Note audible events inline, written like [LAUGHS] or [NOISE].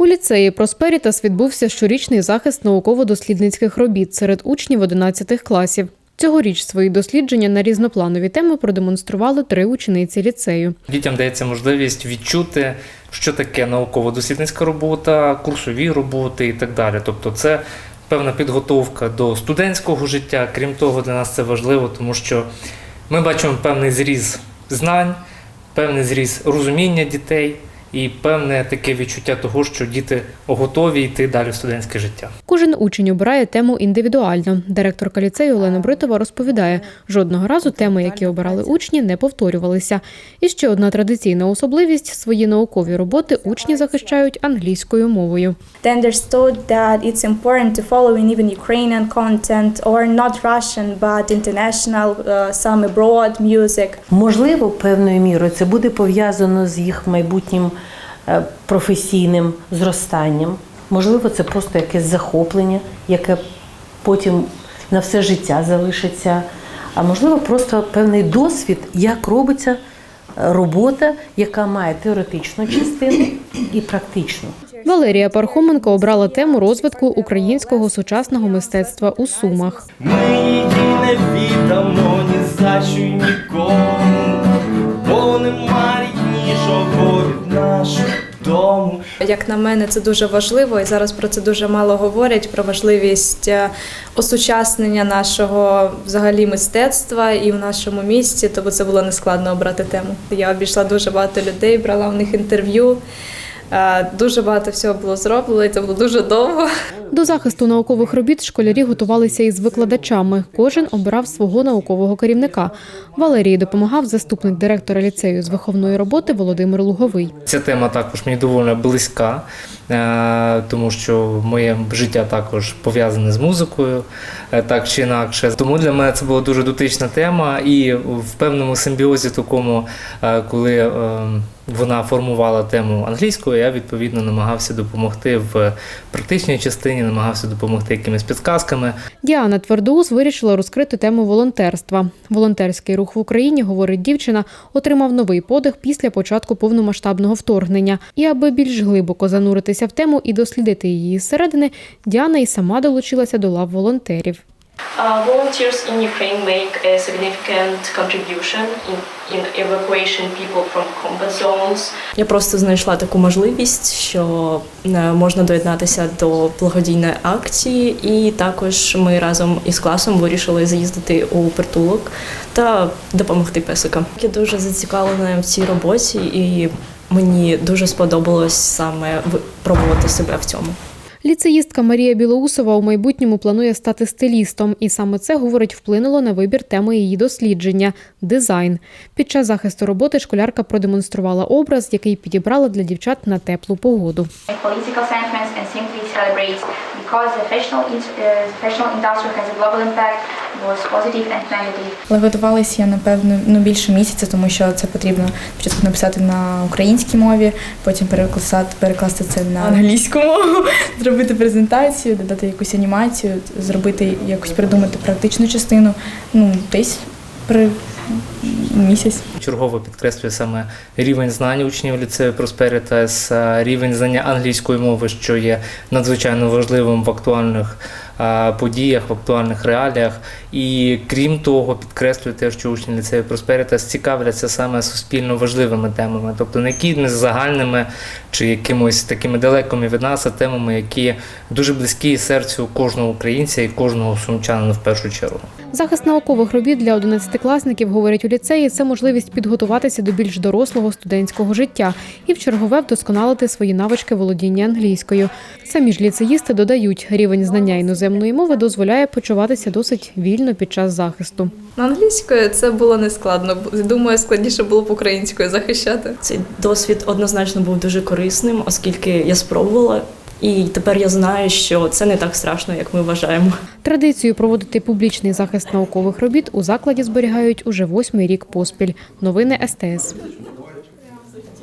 У ліцеї Просперітас відбувся щорічний захист науково-дослідницьких робіт серед учнів 11 класів. Цьогоріч свої дослідження на різнопланові теми продемонстрували три учениці ліцею. Дітям дається можливість відчути, що таке науково-дослідницька робота, курсові роботи і так далі. Тобто, це певна підготовка до студентського життя. Крім того, для нас це важливо, тому що ми бачимо певний зріз знань, певний зріз розуміння дітей і певне таке відчуття того, що діти готові йти далі в студентське життя. Кожен учень обирає тему індивідуально. Директорка ліцею Олена Бритова розповідає, жодного разу теми, які обирали учні, не повторювалися. І ще одна традиційна особливість свої наукові роботи учні захищають англійською мовою. They understood that it's important to follow in even Ukrainian content or not Russian but international, uh, some abroad music. Можливо, певною мірою це буде пов'язано з їх майбутнім професійним зростанням. Можливо, це просто якесь захоплення, яке потім на все життя залишиться. А можливо, просто певний досвід, як робиться е, робота, яка має теоретичну частину і практичну. Валерія Пархоменко обрала тему розвитку українського сучасного мистецтва у Сумах. Ми її не віддамо ні за що й Як на мене, це дуже важливо, і зараз про це дуже мало говорять про важливість е, осучаснення нашого взагалі мистецтва і в нашому місті. Тому це було нескладно обрати тему. Я обійшла дуже багато людей, брала у них інтерв'ю. Е, Дуже багато всього було зроблено, і це було дуже довго. До захисту наукових робіт школярі готувалися із викладачами. Кожен обирав свого наукового керівника. Валерії допомагав заступник директора ліцею з виховної роботи Володимир Луговий. Ця тема також мені доволі близька, тому що моє життя також пов'язане з музикою, е, так чи інакше. Тому для мене це була дуже дотична тема, і в певному симбіозі такому, е, коли е, вона формувала тему англійською, я відповідно намагався допомогти в практичній частині, намагався допомогти якимись підказками. Діана Твердоус вирішила розкрити тему волонтерства. Волонтерський рух в Україні, говорить дівчина, отримав новий подих після початку повномасштабного вторгнення. І аби більш глибоко зануритися в тему і дослідити її зсередини, Діана і сама долучилася до лав волонтерів. Uh, volunteers in Ukraine make a significant contribution in, in evacuation people from combat zones. Я просто знайшла таку можливість, що е, можна доєднатися до благодійної акції, і також ми разом із класом вирішили заїздити у притулок та допомогти песикам. Я дуже зацікавлена в цій роботі, і мені дуже сподобалось саме пробувати себе в цьому. Ліцеїстка Марія Білоусова у майбутньому планує стати стилістом, і саме це говорить вплинуло на вибір теми її дослідження дизайн. Під час захисту роботи школярка продемонструвала образ, який підібрала для дівчат на теплу погоду. Готувалася я напевно ну більше місяця, тому що це потрібно спочатку написати на українській мові, потім перекласти, перекласти це на англійську мову, [LAUGHS] зробити презентацію, додати якусь анімацію, зробити якусь придумати практичну частину. Ну десь при місяць. Чергово підкреслює саме рівень знань учнів ліцею Просперітас, рівень знання англійської мови, що є надзвичайно важливим в актуальних подіях, в актуальних реаліях. І крім того, підкреслює те, що учні ліцею Просперітас цікавляться саме суспільно важливими темами, тобто не якими загальними чи якимось такими далекими від нас, а темами, які дуже близькі серцю кожного українця і кожного сумчанина в першу чергу. Захист наукових робіт для одинадцятикласників, говорять у ліцеї, це можливість підготуватися до більш дорослого студентського життя і в чергове вдосконалити свої навички володіння англійською. Самі ж ліцеїсти додають, рівень знання іноземної мови дозволяє почуватися досить вільно під час захисту. Англійською це було не складно. Думаю, складніше було б українською захищати. Цей досвід однозначно був дуже корисним, оскільки я спробувала, і тепер я знаю, що це не так страшно, як ми вважаємо. Традицію проводити публічний захист наукових робіт у закладі зберігають уже восьмий рік поспіль. Новини СТС.